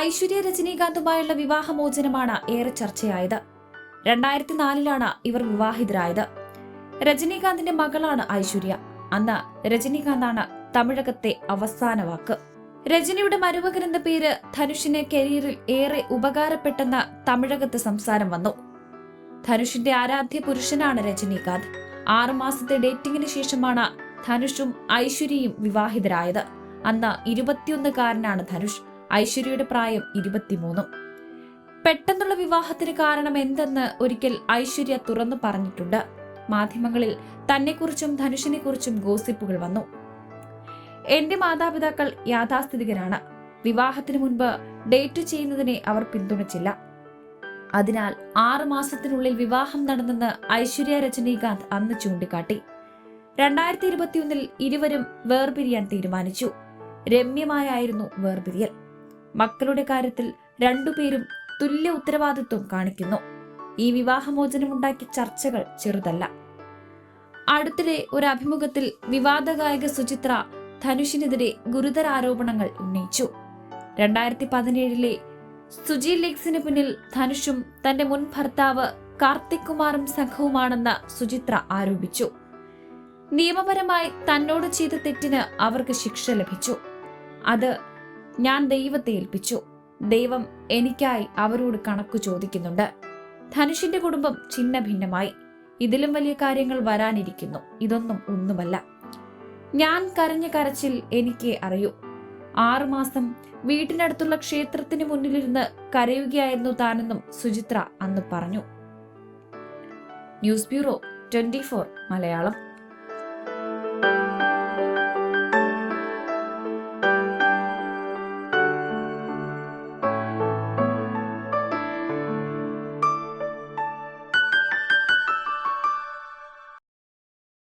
ഐശ്വര്യ രജനീകാന്തുമായുള്ള വിവാഹമോചനമാണ് ഏറെ ചർച്ചയായത്. രണ്ടായിരത്തി നാലിലാണ് ഇവർ വിവാഹിതരായത്. രജനീകാന്തിന്റെ മകളാണ് ഐശ്വര്യ. അന്ന് രജനീകാന്താണ് തമിഴകത്തെ അവസാന വാക്ക്. രജനിയുടെ മരുമകൻ എന്ന പേര് ധനുഷിന് കരിയറിൽ ഏറെ ഉപകാരപ്പെട്ടെന്ന് തമിഴകത്ത് സംസാരം വന്നു. ധനുഷിന്റെ ആരാധ്യ പുരുഷനാണ് രജനീകാന്ത്. ആറുമാസത്തെ ഡേറ്റിംഗിന് ശേഷമാണ് ധനുഷും ഐശ്വര്യയും വിവാഹിതരായത്. അന്ന് ഇരുപത്തിയൊന്നുകാരനാണ് ധനുഷ്. ഐശ്വര്യയുടെ പ്രായം ഇരുപത്തിമൂന്നും. പെട്ടെന്നുള്ള വിവാഹത്തിന് കാരണം എന്തെന്ന് ഒരിക്കൽ ഐശ്വര്യ തുറന്നു പറഞ്ഞിട്ടുണ്ട്. മാധ്യമങ്ങളിൽ തന്നെക്കുറിച്ചും ധനുഷിനെക്കുറിച്ചും ഗോസിപ്പുകൾ വന്നു. എന്റെ മാതാപിതാക്കൾ യാഥാസ്ഥിതികരാണ്. വിവാഹത്തിന് മുൻപ് ഡേറ്റ് ചെയ്യുന്നതിനെ അവർ പിന്തുണച്ചില്ല. അതിനാൽ ആറു മാസത്തിനുള്ളിൽ വിവാഹം നടന്നെന്ന് ഐശ്വര്യ രജനീകാന്ത് അന്ന് ചൂണ്ടിക്കാട്ടി. രണ്ടായിരത്തി ഇരുപത്തിയൊന്നിൽ ഇരുവരും വേർപിരിയാൻ തീരുമാനിച്ചു. രമ്യമായായിരുന്നു വേർപിരിയൽ. മക്കളുടെ കാര്യത്തിൽ രണ്ടുപേരും തുല്യ ഉത്തരവാദിത്വം കാണിക്കുന്നു. ഈ വിവാഹമോചനമുണ്ടാക്കിയ ചർച്ചകൾ ചെറുതല്ല. അടുത്തിടെ ഒരു അഭിമുഖത്തിൽ വിവാദ ഗായിക സുചിത്ര ധനുഷിനെതിരെ ഗുരുതര ആരോപണങ്ങൾ ഉന്നയിച്ചു. രണ്ടായിരത്തി പതിനേഴിലെ സുജി ലീഗ്സിന് പിന്നിൽ ധനുഷും തന്റെ മുൻ ഭർത്താവ് കാർത്തിക് കുമാറും സംഘവുമാണെന്ന് സുചിത്ര ആരോപിച്ചു. നിയമപരമായി തന്നോട് ചെയ്ത തെറ്റിന് അവർക്ക് ശിക്ഷ ലഭിച്ചു. അത് ഞാൻ ദൈവത്തെ ഏൽപ്പിച്ചു. ദൈവം എനിക്കായി അവരോട് കണക്കു ചോദിക്കുന്നുണ്ട്. ധനുഷിന്റെ കുടുംബം ഛിന്ന ഭിന്നമായി ഇതിലും വലിയ കാര്യങ്ങൾ വരാനിരിക്കുന്നു. ഇതൊന്നും ഒന്നുമല്ല. ഞാൻ കരഞ്ഞ കരച്ചിൽ എനിക്ക് അറിയൂ. ആറുമാസം വീട്ടിനടുത്തുള്ള ക്ഷേത്രത്തിന് മുന്നിലിരുന്ന് കരയുകയായിരുന്നു താനെന്നും സുചിത്ര അന്ന് പറഞ്ഞു. News bureau twenty Malayalam.